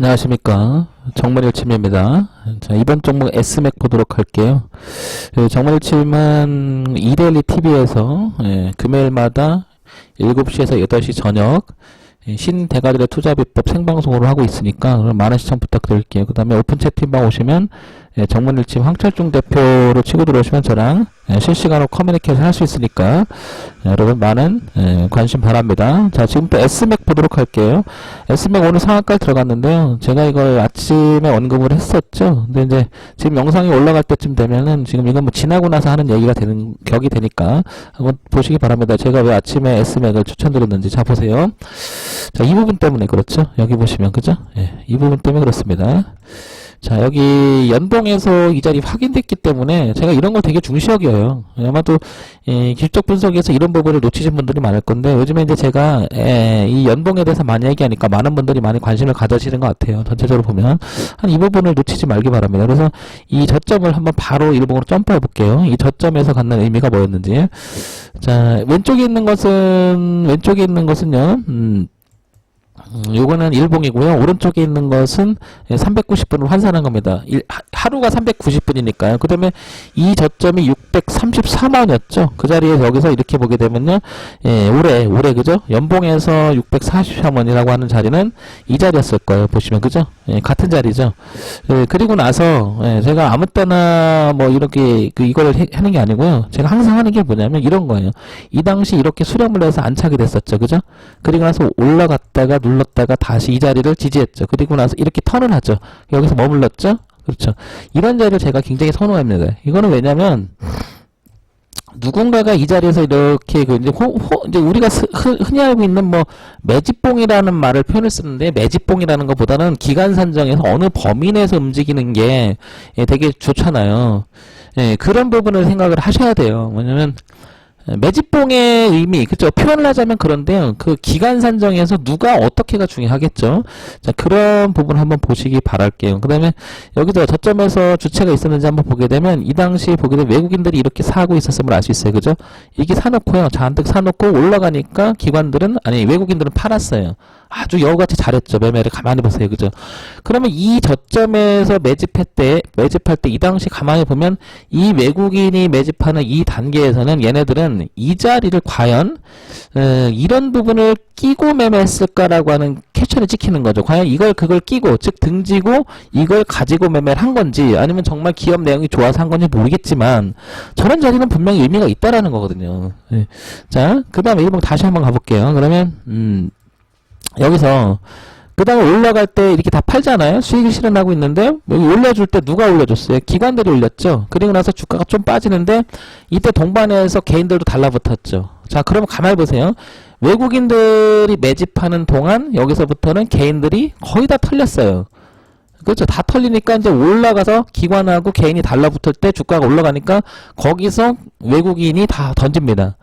안녕하십니까. 정말일침입니다. 자, 이번 종목 S맥 보도록 할게요. 예, 정말일침은 이데일리 TV에서 예, 금요일마다 7시에서 8시 저녁 예, 신대가들의 투자비법 생방송으로 하고 있으니까 많은 시청 부탁드릴게요. 그 다음에 오픈 채팅방 오시면 예, 정문일침 황철중 대표로 치고 들어오시면 저랑 예, 실시간으로 커뮤니케이션 할 수 있으니까 예, 여러분 많은 예, 관심 바랍니다. 자 지금부터 S맥 보도록 할게요. S맥 오늘 상한가에 들어갔는데요. 제가 이걸 아침에 언급을 했었죠. 근데 이제 지금 영상이 올라갈 때쯤 되면은 지금 이건 뭐 지나고 나서 하는 얘기가 되는 격이 되니까 한번 보시기 바랍니다. 제가 왜 아침에 S맥을 추천드렸는지 자 보세요. 자 이 부분 때문에 그렇죠. 여기 보시면 그죠? 예, 이 부분 때문에 그렇습니다. 자, 여기 연봉에서 이 자리 확인됐기 때문에 제가 이런 걸 되게 중시 여겨요. 아마도 예, 기술적 분석에서 이런 부분을 놓치신 분들이 많을 건데 요즘에 이제 제가 예, 이 연봉에 대해서 많이 얘기하니까 많은 분들이 많이 관심을 가져시는 것 같아요. 전체적으로 보면 한 이 부분을 놓치지 말기 바랍니다. 그래서 이 저점을 한번 바로 일봉으로 점프해 볼게요. 이 저점에서 갖는 의미가 뭐였는지. 자, 왼쪽에 있는 것은 왼쪽에 있는 것은요. 음, 음, 요거는 일봉이고요. 오른쪽에 있는 것은 390분을 환산한 겁니다. 일- 하- 하루가 390분이니까요. 그 다음에 이 저점이 634만원이었죠. 그 자리에 여기서 이렇게 보게 되면요. 예, 올해, 올해 그죠? 연봉에서 643원이라고 하는 자리는 이 자리였을 거예요. 보시면 그죠? 예, 같은 자리죠. 예, 그리고 나서 예, 제가 아무 때나 뭐 이렇게 그 이걸 해- 하는 게 아니고요. 제가 항상 하는 게 뭐냐면 이런 거예요. 이 당시 이렇게 수렴을 해서 안착이 됐었죠. 그죠? 그리고 나서 올라갔다가 눌 렀다가 다시 이 자리를 지지했죠. 그리고 나서 이렇게 턴을 하죠. 여기서 머물렀죠? 그렇죠. 이런 자리를 제가 굉장히 선호합니다. 이거는 왜냐면, 누군가가 이 자리에서 이렇게 그 이제 호, 호 이제 우리가 스- 흔- 흔히 알고 있는 뭐 매집봉이라는 말을 표현을 쓰는데 매집봉이라는 것보다는 기간 산정에서 어느 범위 내에서 움직이는 게 예, 되게 좋잖아요. 예, 그런 부분을 생각을 하셔야 돼요. 뭐냐면 예, 매집봉의 의미, 그죠? 표현을 하자면 그런데요. 그 기간 산정에서 누가 어떻게가 중요하겠죠. 자, 그런 부분 한번 보시기 바랄게요. 그 다음에 여기서 저점에서 주체가 있었는지 한번 보게 되면 이 당시 보게 되면 외국인들이 이렇게 사고 있었음을 알 수 있어요. 그죠? 이게 사놓고요. 잔뜩 사놓고 올라가니까 기관들은, 아니, 외국인들은 팔았어요. 아주 여우같이 잘했죠. 매매를 가만히 보세요. 그죠? 그러면 이 저점에서 매집할 때, 매집할 때 이 당시 가만히 보면 이 외국인이 매집하는 이 단계에서는 얘네들은 이 자리를 과연 어, 이런 부분을 끼고 매매했을까라고 하는 캐처를 찍히는 거죠. 과연 이걸 그걸 끼고 즉 등지고 이걸 가지고 매매를 한 건지 아니면 정말 기업 내용이 좋아서 한 건지 모르겠지만 저런 자리는 분명히 의미가 있다라는 거거든요. 예. 자, 그 다음에 일본 다시 한번 가볼게요. 그러면 음, 여기서 그 다음에 올라갈 때 이렇게 다 팔잖아요. 수익이 실현하고 있는데 여기 올려줄 때 누가 올려줬어요? 기관들이 올렸죠. 그리고 나서 주가가 좀 빠지는데 이때 동반해서 개인들도 달라붙었죠. 자, 그러면 가만히 보세요. 외국인들이 매집하는 동안 여기서부터는 개인들이 거의 다 털렸어요. 그렇죠. 다 털리니까 이제 올라가서 기관하고 개인이 달라붙을 때 주가가 올라가니까 거기서 외국인이 다 던집니다.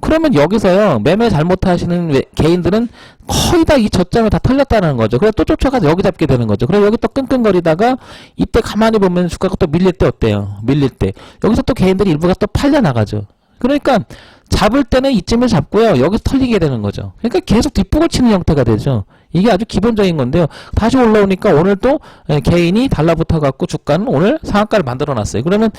그러면 여기서요 매매 잘못하시는 외- 개인들은 거의 다 이 저점에 다 털렸다는 거죠. 그래서 또 쫓아가서 여기 잡게 되는 거죠. 그래서 여기 또 끙끙거리다가 이때 가만히 보면 주가가 또 밀릴 때 어때요? 밀릴 때 여기서 또 개인들이 일부가 또 팔려 나가죠. 그러니까 잡을 때는 이쯤을 잡고요. 여기서 털리게 되는 거죠. 그러니까 계속 뒷북을 치는 형태가 되죠. 이게 아주 기본적인 건데요. 다시 올라오니까 오늘 또 예, 개인이 달라붙어 갖고 주가는 오늘 상한가를 만들어 놨어요. 그러면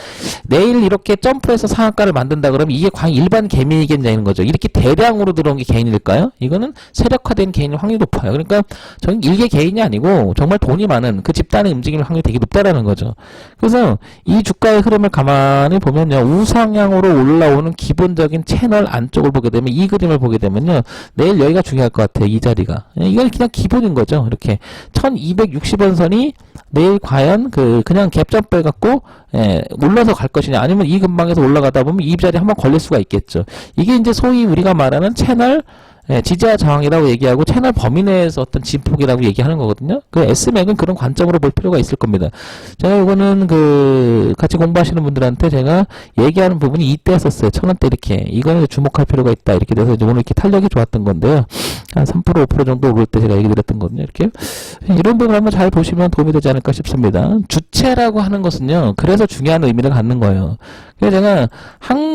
내일 이렇게 점프해서 상한가를 만든다 그러면 이게 과연 일반 개미이겠냐는 거죠. 이렇게 대량으로 들어온 게 개인일까요? 이거는 세력화된 개인일 확률이 높아요. 그러니까 저는 일개 개인이 아니고 정말 돈이 많은 그 집단의 움직임일 확률이 되게 높다라는 거죠. 그래서 이 주가의 흐름을 가만히 보면요. 우상향으로 올라오는 기본적인 채널 안쪽을 보게 되면 이 그림을 보게 되면요. 내일 여기가 중요할 것 같아요. 이 자리가. 예, 이건 그냥 기본인 거죠. 이렇게 1260원 선이 내일 과연 그 그냥 갭점프 해갖고 예, 올라서 갈 것이냐 아니면 이 근방에서 올라가다 보면 이 자리에 한번 걸릴 수가 있겠죠. 이게 이제 소위 우리가 말하는 채널 예, 지지와 저항이라고 얘기하고 채널 범위 내에서 어떤 진폭이라고 얘기하는 거거든요. 그 S맥은 그런 관점으로 볼 필요가 있을 겁니다. 제가 이거는 그 같이 공부하시는 분들한테 제가 얘기하는 부분이 이때였었어요. 천 원대 이렇게 이거는 주목할 필요가 있다 이렇게 돼서 이제 오늘 이렇게 탄력이 좋았던 건데요. 한 3% 5% 정도 오를 때 제가 얘기 드렸던 거든요. 이렇게 이런 부분 한번 잘 보시면 도움이 되지 않을까 싶습니다. 주체라고 하는 것은요. 그래서 중요한 의미를 갖는 거예요. 그래서 제가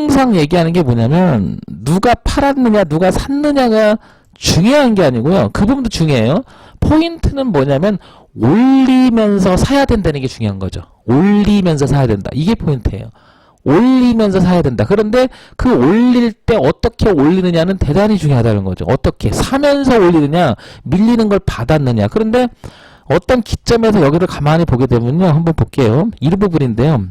항상 얘기하는 게 뭐냐면 누가 팔았느냐 누가 샀느냐가 중요한 게 아니고요. 그 부분도 중요해요. 포인트는 뭐냐면 올리면서 사야 된다는 게 중요한 거죠. 올리면서 사야 된다. 이게 포인트예요. 올리면서 사야 된다. 그런데 그 올릴 때 어떻게 올리느냐는 대단히 중요하다는 거죠. 어떻게 사면서 올리느냐, 밀리는 걸 받았느냐. 그런데 어떤 기점에서 여기를 가만히 보게 되면요. 한번 볼게요. 이 부분인데요.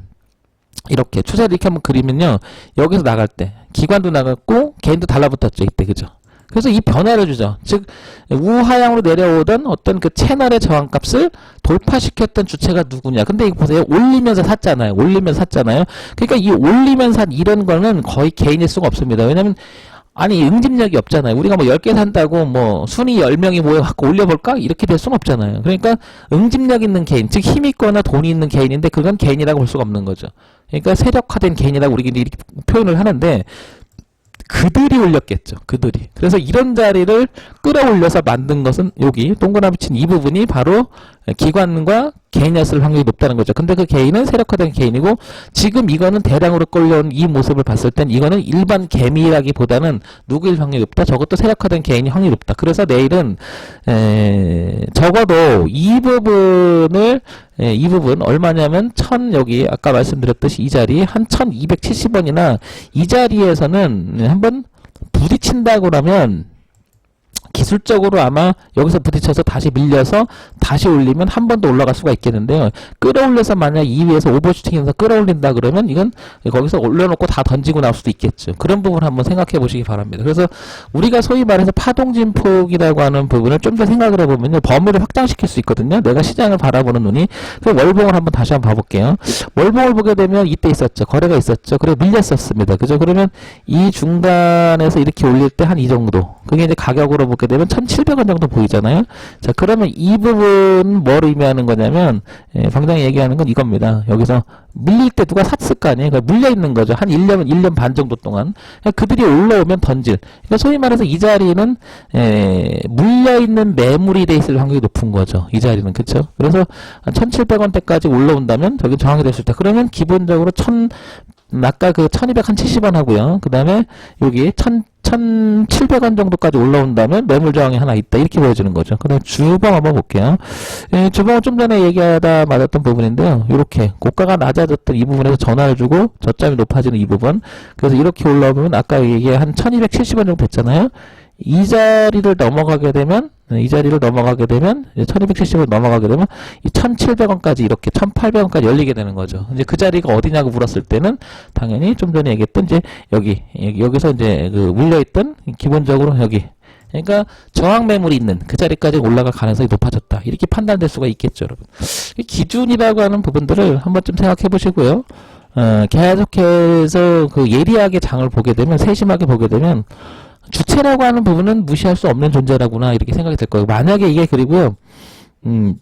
이렇게 추세를 이렇게 한번 그리면요. 여기서 나갈 때 기관도 나갔고 개인도 달라붙었죠. 이때 그죠? 그래서 이 변화를 주죠. 즉 우하향으로 내려오던 어떤 그 채널의 저항값을 돌파시켰던 주체가 누구냐. 근데 이거 보세요. 올리면서 샀잖아요. 올리면서 샀잖아요. 그러니까 이 올리면서 산 이런 거는 거의 개인일 수가 없습니다. 왜냐면 아니 응집력이 없잖아요. 우리가 뭐 10개 산다고 뭐 순위 10명이 모여갖고 올려볼까? 이렇게 될 수는 없잖아요. 그러니까 응집력 있는 개인, 즉 힘 있거나 돈이 있는 개인인데 그건 개인이라고 볼 수가 없는 거죠. 그러니까 세력화된 개인이라고 우리끼리 이렇게 표현을 하는데 그들이 올렸겠죠. 그들이. 그래서 이런 자리를 끌어올려서 만든 것은 여기 동그라미 친 이 부분이 바로 기관과 개인이었을 확률이 높다는 거죠. 근데 그 개인은 세력화된 개인이고 지금 이거는 대량으로 끌려온 이 모습을 봤을 땐 이거는 일반 개미라기보다는 누구일 확률이 높다. 저것도 세력화된 개인이 확률이 높다. 그래서 내일은 에, 적어도 이 부분을 에, 이 부분 얼마냐면 천 여기 아까 말씀드렸듯이 이 자리 한 1270원이나 이 자리에서는 한번 부딪힌다고 그러면 기술적으로 아마 여기서 부딪혀서 다시 밀려서 다시 올리면 한 번 더 올라갈 수가 있겠는데요. 끌어올려서 만약 2위에서 오버슈팅해서 끌어올린다 그러면 이건 거기서 올려놓고 다 던지고 나올 수도 있겠죠. 그런 부분 한번 생각해 보시기 바랍니다. 그래서 우리가 소위 말해서 파동진폭이라고 하는 부분을 좀 더 생각을 해보면요. 범위를 확장시킬 수 있거든요. 내가 시장을 바라보는 눈이. 그 월봉을 한번 다시 한번 봐볼게요. 월봉을 보게 되면 이때 있었죠. 거래가 있었죠. 그래 밀렸었습니다. 그죠? 그러면 이 중간에서 이렇게 올릴 때 한 이 정도. 그게 이제 가격으로 보게 되면 1,700원 정도 보이잖아요. 자, 그러면 이 부분 뭘 의미하는 거냐면, 예, 방장이 얘기하는 건 이겁니다. 여기서 밀릴 때 누가 샀을 거 아니에요? 그러니까 물려 있는 거죠. 한 1년, 1년 반 정도 동안. 그러니까 그들이 올라오면 던질. 그러니까 소위 말해서 이 자리는, 에, 물려 있는 매물이 돼 있을 확률이 높은 거죠. 이 자리는. 그쵸? 그래서 한 1,700원대까지 올라온다면, 저기 정확히 됐을 때. 그러면 기본적으로 1,000, 아까 그 1270원 하고요. 그 다음에 여기 1000, 1,700원 정도까지 올라온다면 매물 저항이 하나 있다. 이렇게 보여지는 거죠. 그다음 주봉 한번 볼게요. 예, 주봉은 좀 전에 얘기하다 맞았던 부분인데요. 이렇게 고가가 낮아졌던 이 부분에서 전화를 주고 저점이 높아지는 이 부분. 그래서 이렇게 올라오면 아까 얘기한 1,270원 정도 됐잖아요. 이 자리를 넘어가게 되면 네, 이 자리를 넘어가게 되면 1270을 넘어가게 되면 이 1700원까지 이렇게 1800원까지 열리게 되는 거죠. 이제 그 자리가 어디냐고 물었을 때는 당연히 좀 전에 얘기했던 이제 여기 여기서 이제 그 물려 있던 기본적으로 여기 그러니까 저항 매물이 있는 그 자리까지 올라갈 가능성이 높아졌다. 이렇게 판단될 수가 있겠죠, 여러분. 이 기준이라고 하는 부분들을 한 번쯤 생각해 보시고요. 어, 계속해서 그 예리하게 장을 보게 되면 세심하게 보게 되면 주체라고 하는 부분은 무시할 수 없는 존재라구나 이렇게 생각이 될 거예요. 만약에 이게 그리고요, 음,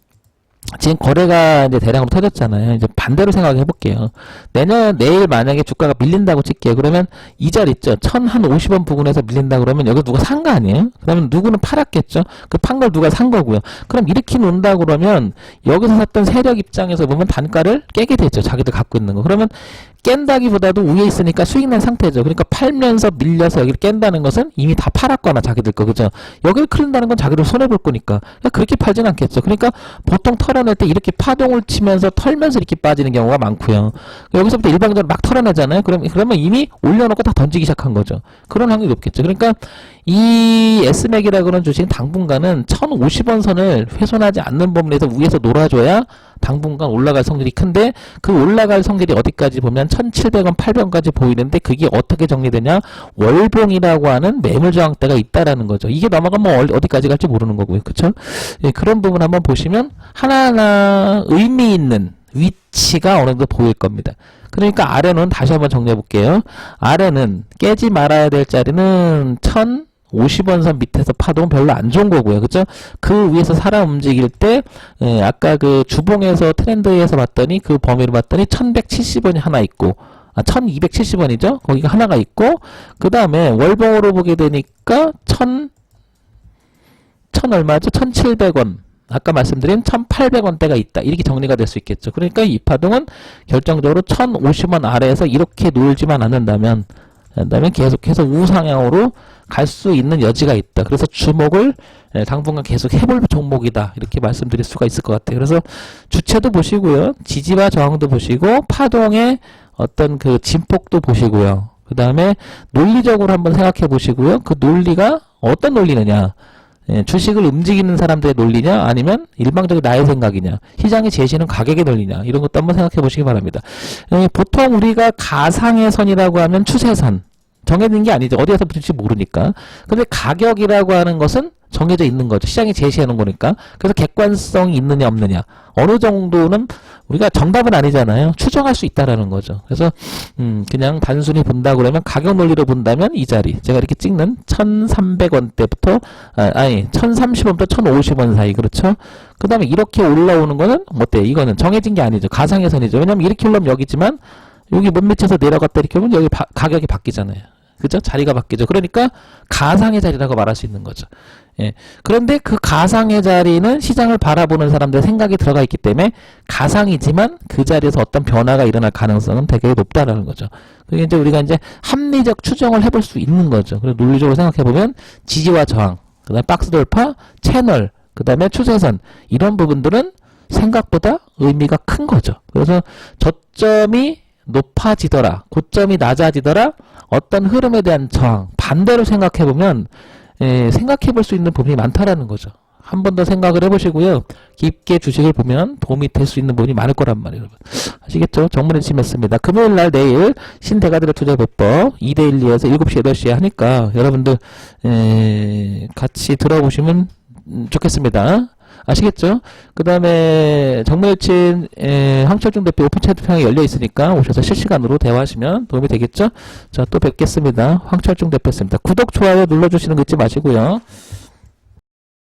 지금 거래가 이제 대량으로 터졌잖아요. 이제 반대로 생각해 볼게요. 내년, 내일 만약에 주가가 밀린다고 칠게요. 그러면 이 자리 있죠. 천한 50원 부근에서 밀린다 그러면 여기 누가 산 거 아니에요? 그러면 누구는 팔았겠죠? 그 판 걸 누가 산 거고요. 그럼 이렇게 논다 그러면 여기서 샀던 세력 입장에서 보면 단가를 깨게 되죠. 자기들 갖고 있는 거. 그러면 깬다기보다도 위에 있으니까 수익 난 상태죠. 그러니까 팔면서 밀려서 여기를 깬다는 것은 이미 다 팔았거나 자기들 거 그죠? 여기를 클린다는 건 자기들 손해 볼 거니까 그러니까 그렇게 팔진 않겠죠. 그러니까 보통 털어낼 때 이렇게 파동을 치면서 털면서 이렇게 빠지는 경우가 많고요. 여기서부터 일방적으로 막 털어내잖아요. 그럼 그러면 이미 올려놓고 다 던지기 시작한 거죠. 그런 확률이 높겠죠. 그러니까 이 S맥이라고 하는 주식 당분간은 1,050원 선을 훼손하지 않는 범위 내에서 위에서 놀아줘야 당분간 올라갈 성질이 큰데 그 올라갈 성질이 어디까지 보면 1,700원, 800원까지 보이는데 그게 어떻게 정리되냐? 월봉이라고 하는 매물 저항대가 있다라는 거죠. 이게 넘어가면 어- 어디까지 갈지 모르는 거고요. 그쵸? 예, 그런 부분 한번 보시면 하나하나 의미 있는 위치가 어느 정도 보일 겁니다. 그러니까 아래는 다시 한번 정리해 볼게요. 아래는 깨지 말아야 될 자리는 1050원 선 밑에서 파동 별로 안 좋은 거고요. 그죠? 그 위에서 사람 움직일 때, 예, 아까 그 주봉에서 트렌드에서 봤더니 그 범위를 봤더니 1170원이 하나 있고, 아, 1270원이죠? 거기가 하나가 있고, 그 다음에 월봉으로 보게 되니까 1000, 1000 얼마죠? 1700원. 아까 말씀드린 1,800원대가 있다. 이렇게 정리가 될 수 있겠죠. 그러니까 이 파동은 결정적으로 1,050원 아래에서 이렇게 놀지만 않는다면 그다음에 계속해서 우상향으로 갈 수 있는 여지가 있다. 그래서 주목을 예, 당분간 계속 해볼 종목이다. 이렇게 말씀드릴 수가 있을 것 같아요. 그래서 주체도 보시고요. 지지와 저항도 보시고 파동의 어떤 그 진폭도 보시고요. 그 다음에 논리적으로 한번 생각해 보시고요. 그 논리가 어떤 논리느냐. 예, 주식을 움직이는 사람들의 논리냐 아니면 일방적인 나의 생각이냐 시장이 제시하는 가격의 논리냐 이런 것도 한번 생각해 보시기 바랍니다. 예, 보통 우리가 가상의 선이라고 하면 추세선 정해진 게 아니죠. 어디에서 붙을지 모르니까. 근데 가격이라고 하는 것은 정해져 있는 거죠. 시장이 제시하는 거니까. 그래서 객관성이 있느냐 없느냐. 어느 정도는 우리가 정답은 아니잖아요. 추정할 수 있다라는 거죠. 그래서 음 그냥 단순히 본다 그러면 가격 논리로 본다면 이 자리 제가 이렇게 찍는 1,300원대부터 아, 아니 1,030원부터 1,050원 사이 그렇죠. 그다음에 이렇게 올라오는 거는 어때? 이거는 정해진 게 아니죠. 가상의 선이죠. 왜냐면 이렇게 올라오면 여기지만 여기 못 미쳐서 내려갔다 이렇게 오면 여기 바- 가격이 바뀌잖아요. 그죠? 자리가 바뀌죠. 그러니까 가상의 자리라고 말할 수 있는 거죠. 예. 그런데 그 가상의 자리는 시장을 바라보는 사람들의 생각이 들어가 있기 때문에 가상이지만 그 자리에서 어떤 변화가 일어날 가능성은 되게 높다라는 거죠. 그게 이제 우리가 이제 합리적 추정을 해볼 수 있는 거죠. 그리고 논리적으로 생각해 보면 지지와 저항, 그 다음에 박스 돌파, 채널, 그 다음에 추세선 이런 부분들은 생각보다 의미가 큰 거죠. 그래서 저점이 높아지더라, 고점이 낮아지더라, 어떤 흐름에 대한 저항, 반대로 생각해 보면 예, 생각해 볼 수 있는 부분이 많다라는 거죠. 한 번 더 생각을 해보시고요. 깊게 주식을 보면 도움이 될 수 있는 부분이 많을 거란 말이에요, 여러분. 아시겠죠? 정문에 침했습니다. 금요일 날 내일 신대가들의 투자 배법 2대1, 2에서 7시, 8시에 하니까 여러분들 에, 같이 들어보시면 음, 좋겠습니다. 아시겠죠? 그 다음에 에, 황철중 대표 오픈 채팅방이 열려 있으니까 오셔서 실시간으로 대화하시면 도움이 되겠죠? 자, 또 뵙겠습니다. 황철중 대표였습니다. 구독, 좋아요 눌러주시는 거 잊지 마시고요.